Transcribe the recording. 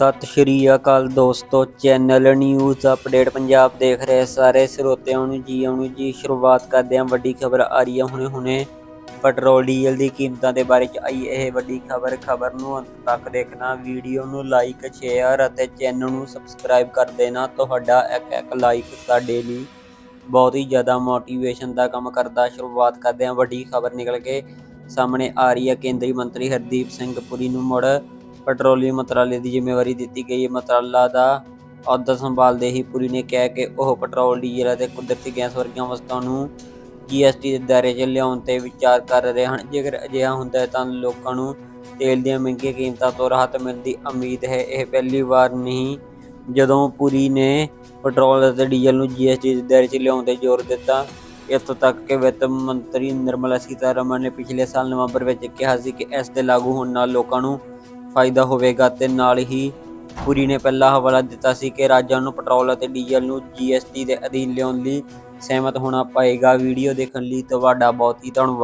ਸਤਿ ਸ਼੍ਰੀ ਅਕਾਲ ਦੋਸਤੋ, channel news update Punjab ਦੇਖ ਰਹੇ ਸਾਰੇ ਸਰੋਤਿਆਂ ਨੂੰ ਜੀ, ਆਉਣ ਜੀ, ਸ਼ੁਰੂਆਤ ਕਰਦੇ ਹਾਂ ਵੱਡੀ ਖਬਰ ਆ ਰਹੀ ਹੈ ਹੁਣੇ ਹੁਣੇ। ਪੈਟਰੋਲ, ਡੀਜ਼ਲ ਦੀ ਕੀਮਤਾਂ ਦੇ ਬਾਰੇ ਚ ਆਈ ਇਹ ਵੱਡੀ ਖਬਰ ਖਬਰ ਨੂੰ ਅੰਤ ਤੱਕ ਦੇਖਣਾ, ਵੀਡੀਓ ਨੂੰ ਲਾਈਕ ਸ਼ੇਅਰ ਅਤੇ ਚੈਨਲ ਨੂੰ ਸਬਸਕ੍ਰਾਈਬ ਕਰ ਦੇਣਾ। ਤੁਹਾਡਾ ਇੱਕ ਇੱਕ ਲਾਈਕ ਸਾਡੇ ਲਈ ਬਹੁਤ ਹੀ ਜ਼ਿਆਦਾ ਮੋਟੀਵੇਸ਼ਨ ਦਾ ਕੰਮ ਕਰਦਾ। ਸ਼ੁਰੂਆਤ ਕਰਦੇ ਹਾਂ, ਵੱਡੀ ਖਬਰ ਨਿਕਲ ਕੇ ਸਾਹਮਣੇ ਆ ਰਹੀ ਹੈ। ਕੇਂਦਰੀ ਮੰਤਰੀ ਹਰਦੀਪ ਸਿੰਘ ਪੁਰੀ ਨੂੰ ਮੁੜ ਪੈਟਰੋਲੀਅਮ ਮੰਤਰਾਲੇ ਦੀ ਜ਼ਿੰਮੇਵਾਰੀ ਦਿੱਤੀ ਗਈ। ਹੈ ਮੰਤਰਾਲਾ ਦਾ ਅਹੁਦਾ ਸੰਭਾਲਦੇ ਹੀ ਪੁਰੀ ਨੇ ਕਿਹਾ ਕਿ ਉਹ ਪੈਟਰੋਲ, ਡੀਜ਼ਲ ਅਤੇ ਕੁਦਰਤੀ ਗੈਸ ਵਰਗੀਆਂ ਵਸਤਾਂ ਨੂੰ ਜੀਐਸਟੀ ਦੇ ਦਾਇਰੇ 'ਚ ਲਿਆਉਣ ਤੇ ਵਿਚਾਰ ਕਰ ਰਹੇ ਹਨ। ਜੇਕਰ ਅਜਿਹਾ ਹੁੰਦਾ ਹੈ ਤਾਂ ਲੋਕਾਂ ਨੂੰ ਤੇਲ ਦੀਆਂ ਮਹਿੰਗੀਆਂ ਕੀਮਤਾਂ ਤੋਂ ਰਾਹਤ ਮਿਲਣ ਦੀ ਉਮੀਦ ਹੈ। ਇਹ ਪਹਿਲੀ ਵਾਰ ਨਹੀਂ, ਜਦੋਂ ਪੁਰੀ ਨੇ ਪੈਟਰੋਲ ਅਤੇ ਡੀਜ਼ਲ ਨੂੰ ਜੀਐਸਟੀ ਦੇ ਦਾਇਰੇ 'ਚ ਲਿਆਉਣ ਤੇ ਜ਼ੋਰ ਦਿੱਤਾ। ਇੱਥੋਂ ਤੱਕ ਕਿ ਵਿੱਤ ਮੰਤਰੀ ਨਿਰਮਲਾ ਸੀਤਾਰਮਨ ਨੇ ਪਿਛਲੇ ਸਾਲ ਨਵੰਬਰ ਵਿੱਚ ਕਿਹਾ ਸੀ ਕਿ ਇਸ ਦੇ ਲਾਗੂ ਹੋਣ ਨਾਲ ਲੋਕਾਂ ਨੂੰ ਫਾਇਦਾ ਹੋਵੇਗਾ ਤੇ ਨਾਲ ਹੀ ਪੁਰੀ ਨੇ ਪਹਿਲਾ ਹਵਾਲਾ ਦਿੱਤਾ ਸੀ ਕਿ ਰਾਜਾਂ ਨੂੰ ਪੈਟਰੋਲ ਅਤੇ ਡੀਜ਼ਲ ਨੂੰ ਜੀਐਸਟੀ ਦੇ ਅਧੀਨ ਲਿਆਉਣ ਲਈ ਸਹਿਮਤ ਹੋਣਾ ਪਏਗਾ। ਵੀਡੀਓ ਦੇਖਣ ਲਈ ਤੁਹਾਡਾ ਬਹੁਤ ਹੀ ਧੰਨਵਾਦ।